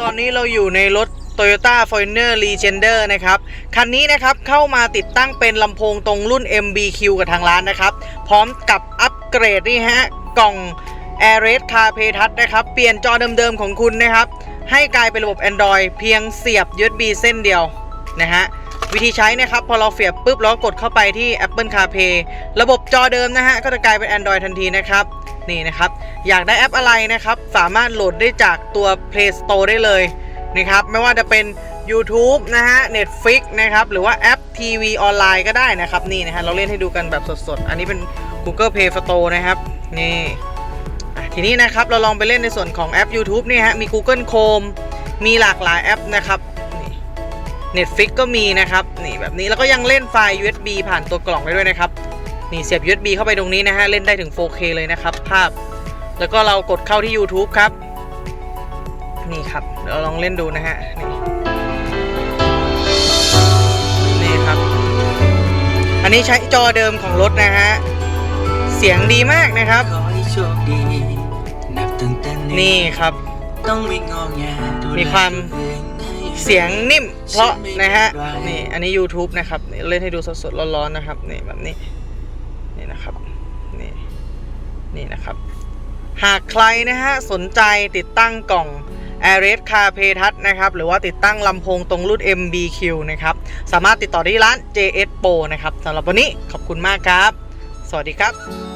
ตอนนี้เราอยู่ในรถ Toyota f o r t u n e r Legender นะครับ คันนี้นะครับเข้ามาติดตั้งเป็นลำโพงตรงรุ่น MBQ กับทางร้านนะครับ พร้อมกับอัปเกรดนี่ฮะ กล่อง Air r a c CarPlay t o u c นะครับ เปลี่ยนจอเดิมๆของคุณนะครับ ให้กลายเป็นระบบ Android เพียงเสียบ USB เส้นเดียวนะฮะวิธีใช้นะครับ พอเราเสียบปุ๊บเราก็กดเข้าไปที่ Apple CarPlay ระบบจอเดิมนะฮะ ก็จะกลายเป็น Android ทันทีนะครับ นี่นะครับ อยากได้แอปอะไรนะครับ สามารถโหลดได้จากตัว Play Store ได้เลยนะครับไม่ว่าจะเป็น YouTube นะฮะ Netflix นะครับ หรือว่าแอปทีวีออนไลน์ก็ได้นะครับ นี่นะฮะเราเล่นให้ดูกันแบบสดๆ อันนี้เป็น Google Play Store นะครับ นี่ทีนี้นะครับเราลองไปเล่นในส่วนของแอป YouTube นี่ฮะมี Google Chrome มีหลากหลายแอปนะครับนี่ Netflix ก็มีนะครับ นี่แบบนี้แล้วก็ยังเล่นไฟล์ USB ผ่านตัวกล่องได้ด้วยนะครับ นี่เสียบ USB เข้าไปตรงนี้นะฮะ เล่นได้ถึง 4K เลยนะครับ ภาพ แล้วก็เรากดเข้าที่ YouTube ครับ นี่ครับเดี๋ยวเราลองเล่นดูนะฮะ นี่นี่ครับ อันนี้ใช้จอเดิมของรถนะฮะ เสียงดีมากนะครับ ขอให้โชคดีนับตั้งแต่นี่ครับ ต้องไม่งอแงดูแลมีความ ตัวองให้เสียงนิ่มเพราะนะฮะ นี่ อันนี้ YouTube นะครับนี่เล่นให้ดูสดๆ ร้อนๆ นะครับ นี่แบบนี้ นี่นะครับนี่นี่นะครับ หากใครนะฮะสนใจติดตั้งกล่อง a i r e s c a r p a y Touch นะครับ หรือว่าติดตั้งลำโพงตรงรุ่น MBQ นะครับ สามารถติดต่อที่ร้าน JS Pro นะครับสำหรับวันนี้ขอบคุณมากครับ สวัสดีครับ